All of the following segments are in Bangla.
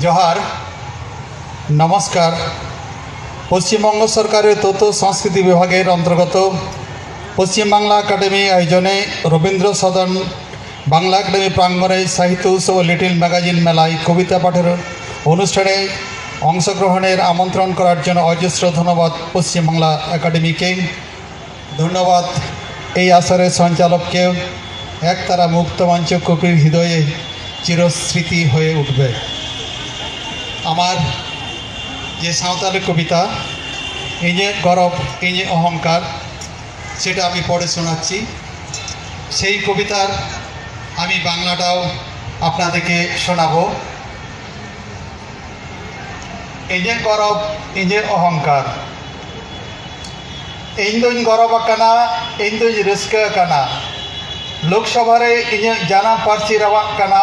জোহার, নমস্কার। পশ্চিমবঙ্গ সরকারের তথ্য সংস্কৃতি বিভাগের অন্তর্গত পশ্চিমবাংলা একাডেমি আয়োজনে রবীন্দ্র সদন বাংলা একাডেমি প্রাঙ্গণে সাহিত্য উৎসব লিটিল ম্যাগাজিন মেলায় কবিতা পাঠের অনুষ্ঠানে অংশগ্রহণের আমন্ত্রণ করার জন্য অজস্র ধন্যবাদ পশ্চিমবাংলা একাডেমিকে। ধন্যবাদ এই আসরের সঞ্চালককে। একতারা মুক্তমঞ্চ কবির হৃদয়ে চিরস্মৃতি হয়ে উঠবে। আমার যে সাঁওতালি কবিতা, এই যে গরব, এই যে অহংকার, সেটা আমি পড়ে শোনাচ্ছি। সেই কবিতার আমি বাংলাটাও আপনাদেরকে শোনাব। এই যে গরব, এই যে অহংকার। ইন্দুই গরব কানা ইন্দুই রেস্কা কানা। লোকসভারে ইঞ্জ জানা পার্সি রাওয়া কানা।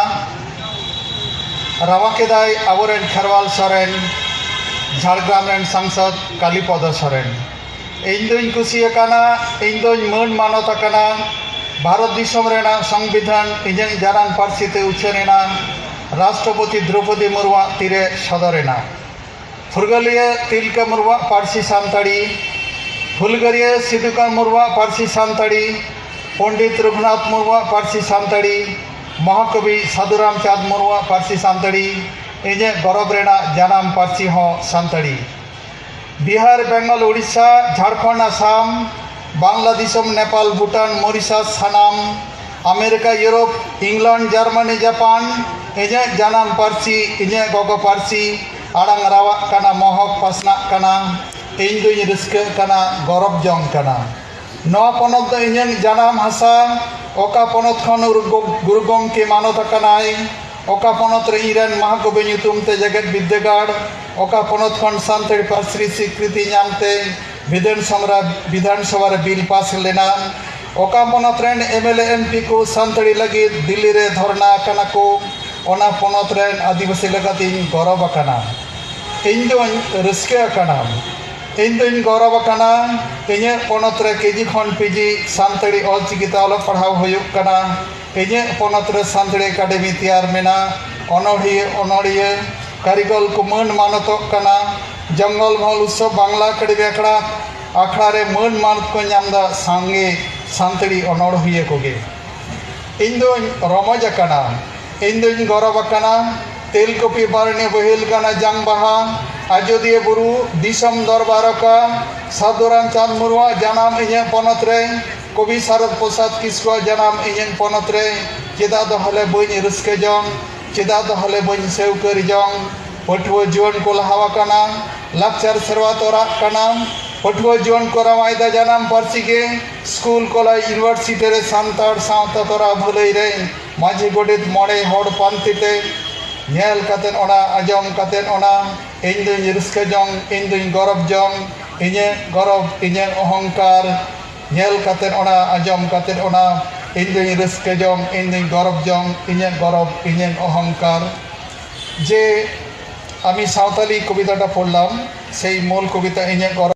રમાકેદાય આબોરેન ખેરવાલ સોરેન ઝારગ્રામ રેન સાંસદ કાલીપદ સોરેન ᱤᱧ ᱫᱩᱧ ᱠᱩᱥᱤᱭᱟᱠᱟᱱᱟ ᱤᱧ ᱫᱩᱧ ᱢᱟᱹᱱ ᱢᱟᱱᱚᱛ ᱟᱠᱟᱱᱟ ᱵᱷᱟᱨᱚᱛ ᱫᱤᱥᱚᱢ ᱨᱮᱱᱟᱜ ᱥᱚᱝᱵᱤᱫᱷᱟᱱ ᱤᱧᱟᱹᱜ ᱡᱟᱱᱟᱢ ᱯᱟᱹᱨᱥᱤᱛᱮ ᱩᱪᱷᱟᱹᱱᱮᱱᱟ ᱨᱟᱥᱴᱨᱚᱯᱚᱛᱤ ᱫᱨᱳᱯᱚᱫᱤ ᱢᱩᱨᱢᱩᱣᱟᱜ ᱛᱤᱨᱮ ᱥᱚᱫᱚᱨᱮᱱᱟ ᱯᱷᱩᱨᱜᱟᱹᱞᱤᱭᱟᱹ ᱛᱤᱞᱠᱟᱹ ᱢᱩᱨᱢᱩᱣᱟᱜ ᱯᱟᱹᱨᱥᱤ ᱥᱟᱱᱛᱟᱲᱤ ᱦᱩᱞᱜᱟᱹᱨᱤᱭᱟᱹ ᱥᱤᱫᱩ ᱠᱟᱹᱱᱩ ᱢᱩᱨᱢᱩᱣᱟᱜ ᱯᱟᱹᱨᱥᱤ ᱥᱟᱱᱛᱟᱲᱤ ᱯᱚᱱᱰᱤᱛ ᱨᱚᱜᱷᱩᱱᱟᱛᱷ ᱢᱩᱨᱢᱩᱣᱟᱜ ᱯᱟᱹᱨᱥᱤ ᱥᱟᱱᱛᱟᱲᱤ ᱢᱚᱦᱟᱠᱚᱵᱤ ᱥᱟᱫᱷᱩᱨᱟᱢ ᱪᱟᱸᱫᱽ ᱢᱩᱨᱢᱩᱣᱟᱜ ᱯᱟᱹᱨᱥᱤ ᱥᱟᱱᱛᱟᱲᱤ ᱤᱧᱟᱹᱜ ᱜᱚᱨᱚᱵᱽ ᱨᱮᱱᱟᱜ ᱡᱟᱱᱟᱢ ᱯᱟᱹᱨᱥᱤ ᱦᱚᱸ Santali Bihar Bengal Orissa Jharkhand Assam Bangladesh Nepal Bhutan Mauritius Sanam America Europe England Germany Japan ইজেক জানাম পার্সি ইজেক গগো পার্সি আড়াং রাওয়াক কানা মহক পাসনাক কানা ইন দুই রিস্কে কানা গরব জং কানা ন পনদ ইজেক জানাম হাসা ᱚᱠᱟ ᱯᱚᱱᱚᱛ ᱜᱩᱨᱩ ᱜᱚᱢᱠᱮ ᱢᱟᱱᱚᱛ ᱟᱠᱟᱱᱟᱭ ᱚᱠᱟ ᱯᱚᱱᱚᱛ ᱨᱮ ᱤᱧᱨᱮᱱ ᱢᱟᱦᱟᱠᱚᱵᱤ ᱧᱩᱛᱩᱢᱛᱮ ᱡᱮᱜᱮᱫ ᱵᱤᱫᱽᱫᱟᱹᱜᱟᱲ ᱚᱠᱟ ᱯᱚᱱᱚᱛ ᱠᱷᱚᱱ ᱥᱟᱱᱛᱟᱲᱤ ᱯᱟᱹᱨᱥᱤ ᱥᱤᱠᱨᱤᱛᱤ ᱧᱟᱢᱛᱮ ᱵᱤᱫᱷᱟᱱ ᱥᱚᱵᱷᱟ ᱵᱤᱫᱷᱟᱱ ᱥᱚᱵᱷᱟ ᱨᱮ ᱵᱤᱞ ᱯᱟᱥ ᱞᱮᱱᱟ ᱚᱠᱟ ᱯᱚᱱᱚᱛ ᱨᱮᱱ ᱮᱢᱮᱞᱮ ᱮᱢᱯᱤ ᱠᱚ ᱥᱟᱱᱛᱟᱲᱤ ᱞᱟᱹᱜᱤᱫ ᱫᱤᱞᱞᱤ ᱨᱮ ᱫᱷᱚᱨᱱᱟ ᱟᱠᱟᱱᱟ ᱠᱚ ᱚᱱᱟ ᱯᱚᱱᱚᱛ ᱨᱮᱱ ᱟᱹᱫᱤᱵᱟᱹᱥᱤ ᱞᱮᱠᱟᱛᱮᱧ ᱜᱚᱨᱚᱵ ᱟᱠᱟᱱᱟ ᱤᱧ ᱫᱚᱧ ᱨᱟᱹᱥᱠᱟᱹ ᱟᱠᱟᱱᱟ ᱤᱧ ᱫᱩᱧ ᱜᱚᱨᱚᱵ ᱟᱠᱟᱱᱟ ᱤᱧᱟᱹᱜ ᱯᱚᱱᱚᱛ ᱨᱮ ᱠᱮᱡᱤ ᱠᱷᱚᱱ ᱯᱤᱡᱤ ᱥᱟᱱᱛᱟᱲᱤ ᱚᱞᱪᱤᱠᱤᱛᱮ ᱚᱞᱚᱜ ᱯᱟᱲᱦᱟᱣ ᱦᱩᱭᱩᱜ ᱠᱟᱱᱟ ᱤᱧᱟᱹᱜ ᱯᱚᱱᱚᱛ ᱨᱮ ᱥᱟᱱᱛᱟᱲᱤ ᱮᱠᱟᱰᱮᱢᱤ ᱛᱮᱭᱟᱨ ᱢᱮᱱᱟᱜ ᱚᱱᱚᱲᱦᱤᱭᱟᱹ ᱚᱱᱚᱲᱤᱭᱟᱹ কারিগল কো মান মানতক কানা জঙ্গল মহল উৎসব বাংলা একাডেমি আখড়া আখড়ারে মান মানত কো নামদা সঙ্গে সান্তাড়ি অনড়হিয়ে কোগে ইন্দো রমজ কানা ইন্দো গৌরব কানা તેલકપી પરને વહેલકાના જાંગબાહા અયોધ્યા બુરુ દિશમ દરબારકા સાધુરામ ચાંદ મુરવા જનામ ઇયાં પનત રે કવિ શરદ પ્રસાદ કિસ્કુઆ જનામ ઇયાં પનત રે ચેદા દો હલે બઈ રસ્કે જંગ ચેદા દો હલે બઈ સેવ કરી જંગ પઠુઓ જીવન કો લહાવા કના લાકચાર સરવા તો રાખ કના પઠુઓ જીવન કો રમાયદા જનામ પરસીકે સ્કૂલ કોલા યુનિવર્સિટી રે સાંતાળ સાંતા તોરા ભૂલઈ રે માજી ગોડિત મોડે હોડ પાંતીતે ᱜᱚᱰᱮᱛ ᱢᱚᱬᱮ ᱦᱚᱲ ᱯᱟᱱᱛᱮᱛᱮ ᱧᱮᱞ ᱠᱟᱛᱮᱫ ᱚᱱᱟ ᱟᱸᱡᱚᱢ ᱠᱟᱛᱮᱫ ᱚᱱᱟ ᱤᱧ ᱫᱩᱧ ᱨᱟᱹᱥᱠᱟᱹ ᱡᱚᱝ ᱤᱧ ᱫᱩᱧ ᱜᱚᱨᱚᱵ ᱡᱚᱝ ᱤᱧᱟᱹᱜ ᱜᱚᱨᱚᱵ ᱤᱧᱟᱹᱜ অহংকার ᱧᱮᱞ ᱠᱟᱛᱮᱫ ᱚᱱᱟ ᱟᱸᱡᱚᱢ ᱠᱟᱛᱮᱫ ᱚᱱᱟ ᱤᱧ ᱫᱩᱧ ᱨᱟᱹᱥᱠᱟᱹ ᱡᱚᱝ ᱤᱧ দুই গরব জং ইঞ্জার গরব ইঞ্জার অহংকার যে আমি সাঁওতালি কবিতাটা পড়লাম সেই মূল কবিতা ইঞ্জার গরব